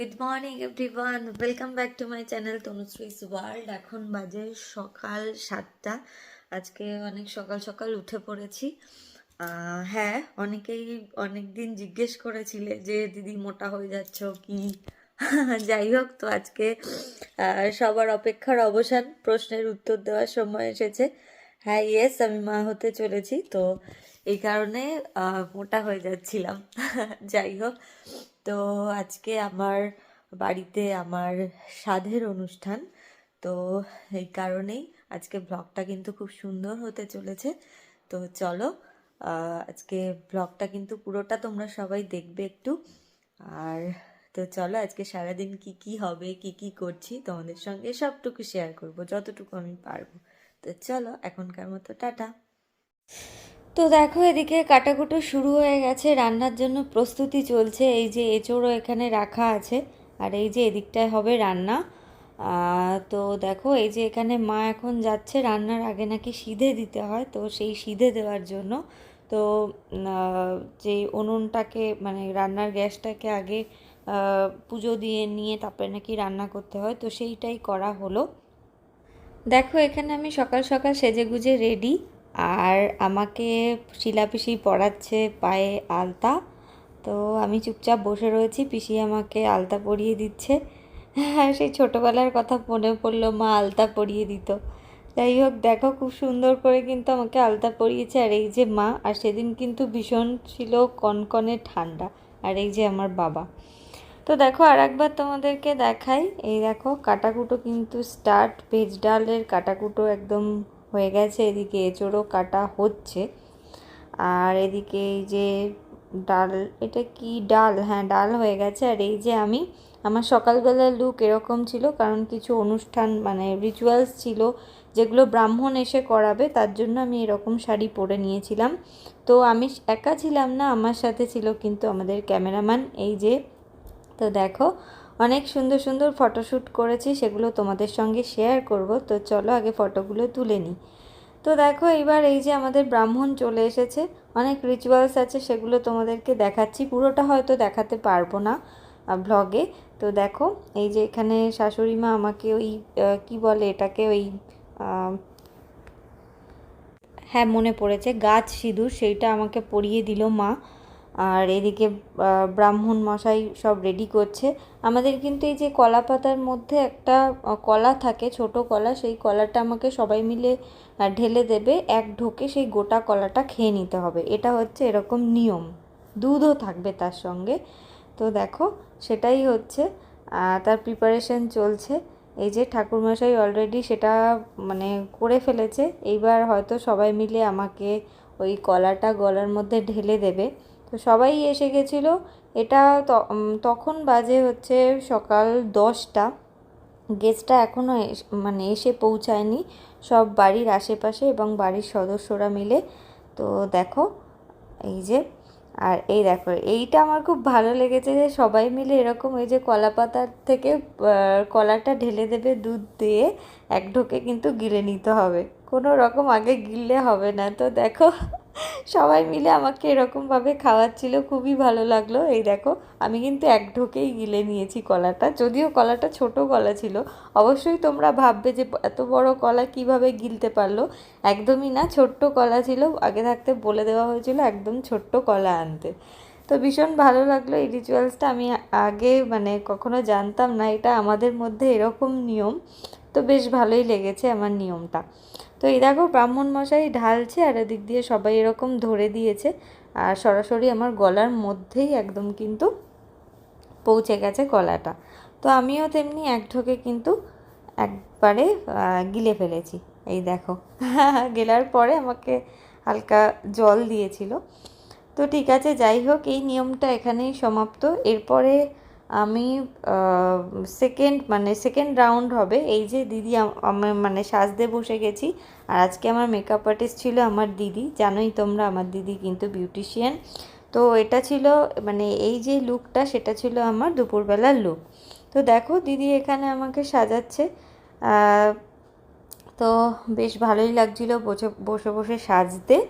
Good morning everyone welcome back to my channel Tanushree's world এখন বাজে সকাল সাতটা। আজকে অনেক সকাল সকাল উঠে পড়েছি। হ্যাঁ অনেকেই অনেক দিন জিজ্ঞেস করেছিলে যে, দিদি, মোটা হয়ে যাচ্ছ কি? যাই হোক, তো আজকে সবার অপেক্ষার অবসান প্রশ্নের উত্তর দেওয়ার সময় এসেছে। হ্যাঁ ইয়েস আমি মা হতে চলেছি, তো এই কারণে মোটা হয়ে যাচ্ছিলাম। যাই হোক, তো আজকে আমার বাড়িতে আমার সাধের অনুষ্ঠান। তো এই কারণেই আজকে ব্লগটা কিন্তু খুব সুন্দর হতে চলেছে। তো চলো আজকে ব্লগটা কিন্তু পুরোটা তোমরা সবাই দেখবে একটু। আর তো চলো, আজকে সারাদিন কি কি হবে, কি কি করছি, তোমাদের সঙ্গে সবটুকু শেয়ার করব, যতটুকু আমি পারব। তো চলো, এখনকার মতো টাটা। তো দেখো, এদিকে কাটাকুটো শুরু হয়ে গেছে। রান্নার জন্য প্রস্তুতি চলছে। এই যে এঁচোড়ও এখানে রাখা আছে, আর এই যে এদিকটায় হবে রান্না। তো দেখো, এই যে এখানে মা এখন যাচ্ছে রান্নার, আগে নাকি সিধে দিতে হয়, তো সেই সিধে দেওয়ার জন্য। তো যে উনুনটাকে মানে রান্নার গ্যাসটাকে আগে পুজো দিয়ে নিয়ে তারপরে নাকি রান্না করতে হয়, তো সেইটাই করা হলো। দেখো, এখানে আমি সকাল সকাল সেজে গুজে রেডি। আর আমাকে শিলাপিসি পরাচ্ছে পায়ে আলতা। তো আমি চুপচাপ বসে রয়েছি, পিসি আমাকে আলতা পরিয়ে দিচ্ছে। হ্যাঁ সেই ছোটোবেলার কথা মনে পড়ল, মা আলতা পরিয়ে দিত। যাই হোক, দেখো খুব সুন্দর করে কিন্তু আমাকে আলতা পরিয়েছে। আর এই যে মা, আর সেদিন কিন্তু ভীষণ ছিল কনকনে ঠান্ডা। আর এই যে আমার বাবা। তো দেখো আর একবার তোমাদেরকে দেখাই। এই দেখো, কাটাকুটো কিন্তু স্টার্ট, ভেজ ডালের কাটাকুটো একদম হয়ে গেছে, এদিকে এঁচোড়ও কাটা হচ্ছে। আর এদিকে এই যে ডাল, এটা কি ডাল? হ্যাঁ ডাল হয়ে গেছে। আর এই যে আমি, আমার সকালবেলার লুক এরকম ছিল, কারণ কিছু অনুষ্ঠান মানে রিচুয়ালস ছিল যেগুলো ব্রাহ্মণ এসে করাবে, তার জন্য আমি এরকম শাড়ি পরে নিয়েছিলাম। তো আমি একা ছিলাম না, আমার সাথে ছিল কিন্তু আমাদের ক্যামেরাম্যান। এই যে, তো দেখো অনেক সুন্দর সুন্দর ফটোশ্যুট করেছি, সেগুলো তোমাদের সঙ্গে শেয়ার করব। তো চলো আগে ফটোগুলো তুলে নিই। তো দেখো এবার এই যে আমাদের ব্রাহ্মণ চলে এসেছে, অনেক রিচুয়ালস আছে, সেগুলো তোমাদেরকে দেখাচ্ছি। পুরোটা হয়তো দেখাতে পারব না ব্লগে তো দেখো, এই যে এখানে শাশুড়ি মা আমাকে ওই কি বলে এটাকে ওই হ্যাঁ মনে পড়েছে, গাছ সিঁদুর, সেইটা আমাকে পরিয়ে দিল মা। আর এদিকে ব্রাহ্মণ মশাই সব রেডি করছে। আমাদের কিন্তু এই যে কলা পাতার মধ্যে একটা কলা থাকে, ছোট কলা, সেই কলাটা আমাকে সবাই মিলে ঢেলে দেবে। এক ঢোকে সেই গোটা কলাটা খেয়ে নিতে হবে। এটা হচ্ছে এরকম নিয়ম। দুধও থাকবে তার সঙ্গে। তো দেখো, সেটাই হচ্ছে। তার প্রিপারেশন চলছে। এই যে ঠাকুরমশাই অলরেডি সেটা মানে করে ফেলেছে। এইবার হয়তো সবাই মিলে আমাকে ওই কলাটা গলার মধ্যে ঢেলে দেবে। তো সবাই এসে গেছিল। এটা তখন বাজে হচ্ছে সকাল দশটা। গেস্টটা এখনও মানে এসে পৌঁছায়নি। সব বাড়ির আশেপাশে এবং বাড়ির সদস্যরা মিলে। তো দেখো, এই যে, আর এই দেখো, এইটা আমার খুব ভালো লেগেছে যে সবাই মিলে এরকম এই যে কলা পাতার থেকে কলাটা ঢেলে দেবে দুধ দিয়ে, এক ঢোকে কিন্তু গিলে নিতে হবে। কোনো রকম আগে গিললে হবে না। তো দেখো সবাই মিলে আমাকে এরকমভাবে খাওয়াচ্ছিল, খুবই ভালো লাগল। এই দেখো, আমি কিন্তু এক ঢোকেই গিলে নিয়েছি কলাটা। যদিও কলাটা ছোট কলা ছিল, অবশ্যই তোমরা ভাববে যে এত বড় কলা কীভাবে গিলতে পারল? একদমই না, ছোট্ট কলা ছিল, আগে থাকতে বলে দেওয়া হয়েছিল একদম ছোট্ট কলা আনতে। তো ভীষণ ভালো লাগল এই রিচুয়ালসটা আমি আগে মানে কখনো জানতাম না, এটা আমাদের মধ্যে এরকম নিয়ম। তো বেশ ভালোই লেগেছে আমার নিয়মটা। তো এই দেখো ব্রাহ্মণ মশাই ঢালছে আর এদিক দিয়ে সবাই এরকম ধরে দিয়েছে। আর সরাসরি আমার গলার মধ্যেই একদম কিন্তু পৌঁছে গেছে গলাটা। তো আমিও তেমনি এক ঢোকে কিন্তু একবারে গিলে ফেলেছি। এই দেখো, গেলার পরে আমাকে হালকা জল দিয়েছিল। তো ঠিক আছে, যাই হোক, এই নিয়মটা এখানেই সমাপ্ত। এরপরে আমি সেকেন্ড মানে সেকেন্ড রাউন্ড হবে। এই যে দিদি আম- আমি মানে সাজতে বসে গেছি। আর আজকে আমার মেকআপ আর্টিস্ট ছিল আমার দিদি। জানোই তোমরা, আমার দিদি কিন্তু বিউটিশিয়ান তো এটা ছিল মানে এই যে লুকটা সেটা ছিল আমার দুপুরবেলার লুক তো দেখো, দিদি এখানে আমাকে সাজাচ্ছে। তো বেশ ভালোই লাগছিল বসে বসে বসে সাজতে।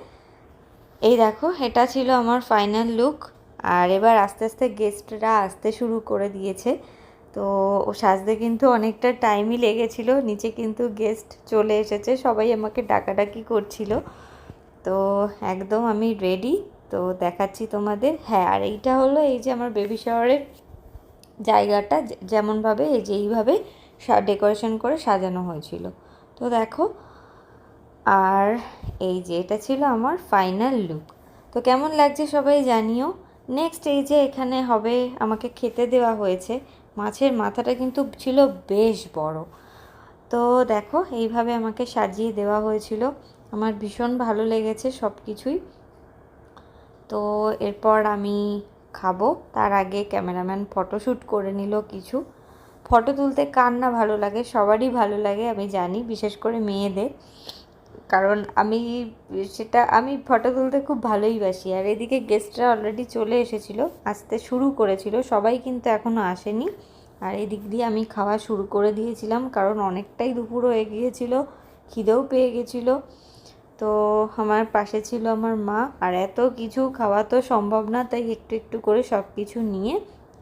এই দেখো, এটা ছিল আমার ফাইনাল লুক আর এবার আস্তে আস্তে গেস্টরা আসতে শুরু করে দিয়েছে। তো সাজতে কিন্তু অনেকটা টাইমই লেগেছিল। নিচে কিন্তু গেস্ট চলে এসেছে। সবাই আমাকে ডাকাডাকি করছিল। তো একদম আমি রেডি তো দেখাচ্ছি তোমাদের। হ্যাঁ আর এইটা হলো এই যে আমার বেবি শাওয়ারের জায়গাটা। যেমনভাবে এই যে এইভাবে ডেকোরেশন করে সাজানো হয়েছিল। তো দেখো, আর এই যে এটা ছিল আমার ফাইনাল লুক তো কেমন লাগছে সবাই জানিও। নেক্সট এই যে এখানে হবে, আমাকে খেতে দেওয়া হয়েছে। মাছের মাথাটা কিন্তু ছিল বেশ বড়। তো দেখো, এইভাবে আমাকে সাজিয়ে দেওয়া হয়েছিল। আমার ভীষণ ভালো লেগেছে সব কিছুই তো এরপর আমি খাব। তার আগে ক্যামেরাম্যান ফটোশ্যুট করে নিল কিছু। ফটো তুলতে কার না ভালো লাগে? সবারই ভালো লাগে, আমি জানি, বিশেষ করে মেয়েদের। কারণ আমি, সেটা আমি ফটো তুলতে খুব ভালোই বাসি। আর এদিকে গেস্টরা অলরেডি চলে এসেছিল, আসতে শুরু করেছিল, সবাই কিন্তু এখনও আসেনি। আর এদিক দিয়ে আমি খাওয়া শুরু করে দিয়েছিলাম, কারণ অনেকটাই দুপুর হয়ে গিয়েছিল, খিদেও পেয়ে গেছিল। তো আমার পাশে ছিল আমার মা, আর এত কিছু খাওয়া তো সম্ভব না, তাই একটু একটু করে সব কিছু নিয়ে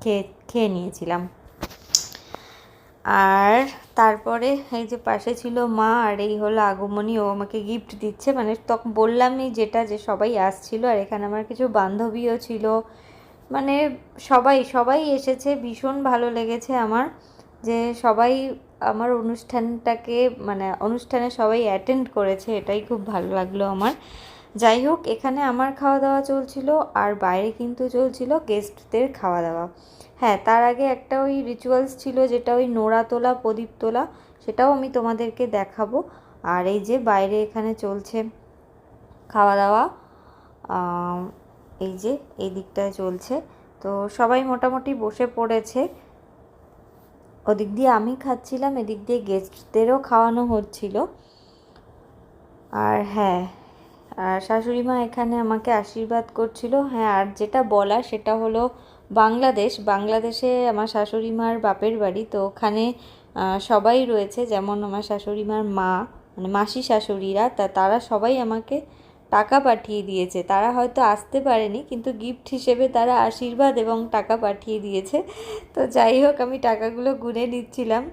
খেয়ে খেয়ে নিয়েছিলাম। আর তারপরে এই যে পাশে ছিল মা আর এই হলো আগমনী, ও আমাকে গিফট দিচ্ছে। মানে তখন বললামই যেটা যে সবাই আসছিল আর এখানে আমার কিছু বান্ধবীও ছিল। মানে সবাই সবাই এসেছে। ভীষণ ভালো লেগেছে আমার যে সবাই আমার অনুষ্ঠানটাকে মানে অনুষ্ঠানে সবাই অ্যাটেন্ড করেছে। এটাই খুব ভালো লাগল আমার। যাই হোক, এখানে আমার খাওয়া দাওয়া চলছিল আর বাইরে কিন্তু চলছিল গেস্টদের খাওয়া দাওয়া। হ্যাঁ তার আগে একটা ওই রিচুয়ালস ছিল যেটা ওই নোড়া তোলা, প্রদীপ তোলা, সেটাও আমি তোমাদেরকে দেখাবো। আর এই যে বাইরে এখানে চলছে খাওয়া দাওয়া এই যে এই দিকটায় চলছে। তো সবাই মোটামুটি বসে পড়েছে। ওদিক দিয়ে আমি খাচ্ছিলাম, এদিক দিয়ে গেস্টদেরও খাওয়ানো হচ্ছিল। আর হ্যাঁ আর শাশুড়ি মা এখানে আমাকে আশীর্বাদ করছিল। হ্যাঁ আর যেটা বলা সেটা হলো বাংলাদেশ, বাংলাদেশে আমার শাশুড়ি মার বাপের বাড়ি, তো ওখানে সবাই রয়েছে। যেমন আমার শাশুড়ি মার মা মানে মাসি শাশুড়িরা, তা তারা সবাই আমাকে টাকা পাঠিয়ে দিয়েছে। তারা হয়তো আসতে পারেনি, কিন্তু গিফট হিসেবে তারা আশীর্বাদ এবং টাকা পাঠিয়ে দিয়েছে। তো যাই হোক, আমি টাকাগুলো গুনে নিচ্ছিলাম।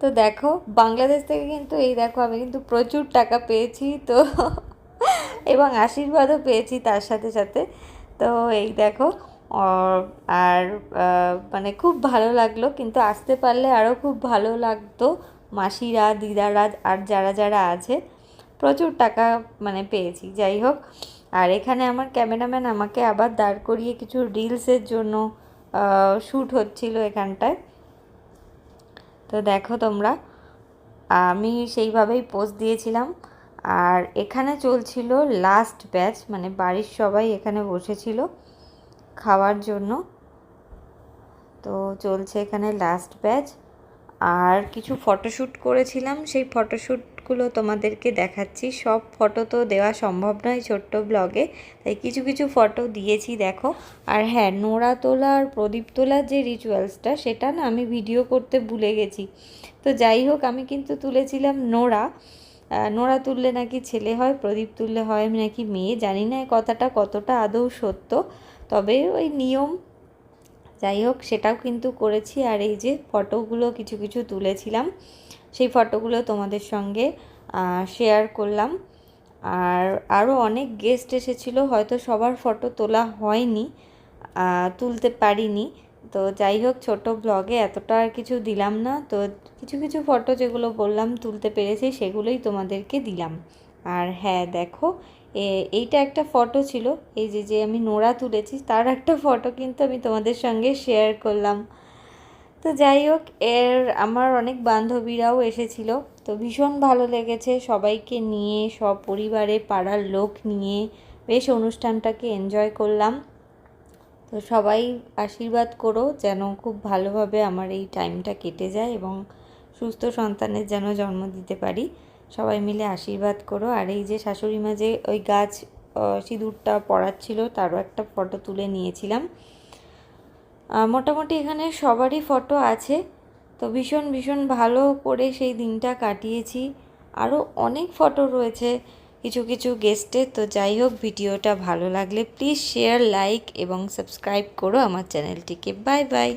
তো দেখো, বাংলাদেশ থেকে কিন্তু এই দেখো, আমি কিন্তু প্রচুর টাকা পেয়েছি, তো এবং আশীর্বাদও পেয়েছি তার সাথে সাথে। তো এই দেখো আর- মানে খুব ভালো লাগল, কিন্তু আসতে পারলে আরও খুব ভালো লাগতো। মাসিরা, দিদারা আর যারা যারা আছে, প্রচুর টাকা মানে পেয়েছি, যাই হোক। আর এখানে আমার ক্যামেরাম্যান আমাকে আবার দাঁড় করিয়ে কিছু রিলসের জন্য শ্যুট হচ্ছিল এখানটায়। তো দেখো তোমরা, আমি সেইভাবেই পোস্ট দিয়েছিলাম। আর এখানে চলছিল লাস্ট ব্যাচ মানে বাড়ির সবাই এখানে বসেছিল। খাওয়ার জন্য। তো চলছে এখানে লাস্ট ব্যাচ আর কিছু ফটোশ্যুট করেছিলাম, সেই ফটোশ্যুটগুলো তোমাদেরকে দেখাচ্ছি। সব ফটো তো দেওয়া সম্ভব নয় ছোট্ট ব্লগে তাই কিছু কিছু ফটো দিয়েছি, দেখো। আর হ্যাঁ নোড়া তোলা আর প্রদীপ তোলার যে রিচুয়ালসটা সেটা না আমি ভিডিও করতে ভুলে গেছি। তো যাই হোক, আমি কিন্তু তুলেছিলাম নোড়া নোড়া তুললে নাকি ছেলে হয়, প্রদীপ তুললে হয় নাকি মেয়ে, জানি না কথাটা কতটা আদৌ সত্য। তবে ওই নিয়ম, যাই হোক, সেটাও কিন্তু করেছি। আর এই যে ফটোগুলো কিছু কিছু তুলেছিলাম, সেই ফটোগুলো তোমাদের সঙ্গে শেয়ার করলাম। আর আরও অনেক গেস্ট এসেছিল, হয়তো সবার ফটো তোলা হয়নি তুলতে পারিনি। তো যাই হোক, ছোট ব্লগে এতটা আর কিছু দিলাম না। তো কিছু কিছু ফটো যেগুলো বললাম তুলতে পেরেছি, সেগুলোই তোমাদেরকে দিলাম। আর হ্যাঁ দেখো এইটা একটা ফটো ছিল। এই যে যে আমি নোড়া তুলেছি, তার একটা ফটো কিন্তু আমি তোমাদের সঙ্গে শেয়ার করলাম। তো যাই হোক, এর, আমার অনেক বান্ধবীরাও এসেছিল। তো ভীষণ ভালো লেগেছে সবাইকে নিয়ে সব পরিবারে পাড়ার লোক নিয়ে বেশ অনুষ্ঠানটাকে এনজয় করলাম। তো সবাই আশীর্বাদ করো যেন খুব ভালোভাবে আমার এই টাইমটা কেটে যায় এবং সুস্থ সন্তানের যেন জন্ম দিতে পারি। সবাই মিলে আশীর্বাদ করো। আর এই যে শাশুড়ি মা যে ওই গাছ সিঁদুরটা পড়াচ্ছিল তারও একটা ফটো তুলে নিয়েছিলাম। মোটামুটি এখানে সবারই ফটো আছে। তো ভীষণ ভীষণ ভালো করে সেই দিনটা কাটিয়েছি। আরও অনেক ফটো রয়েছে, কিছু কিছু গেস্টের তো যাই হোক, ভিডিওটা ভালো লাগলে প্লিজ শেয়ার লাইক এবং সাবস্ক্রাইব করো আমার চ্যানেলটিকে বাই বাই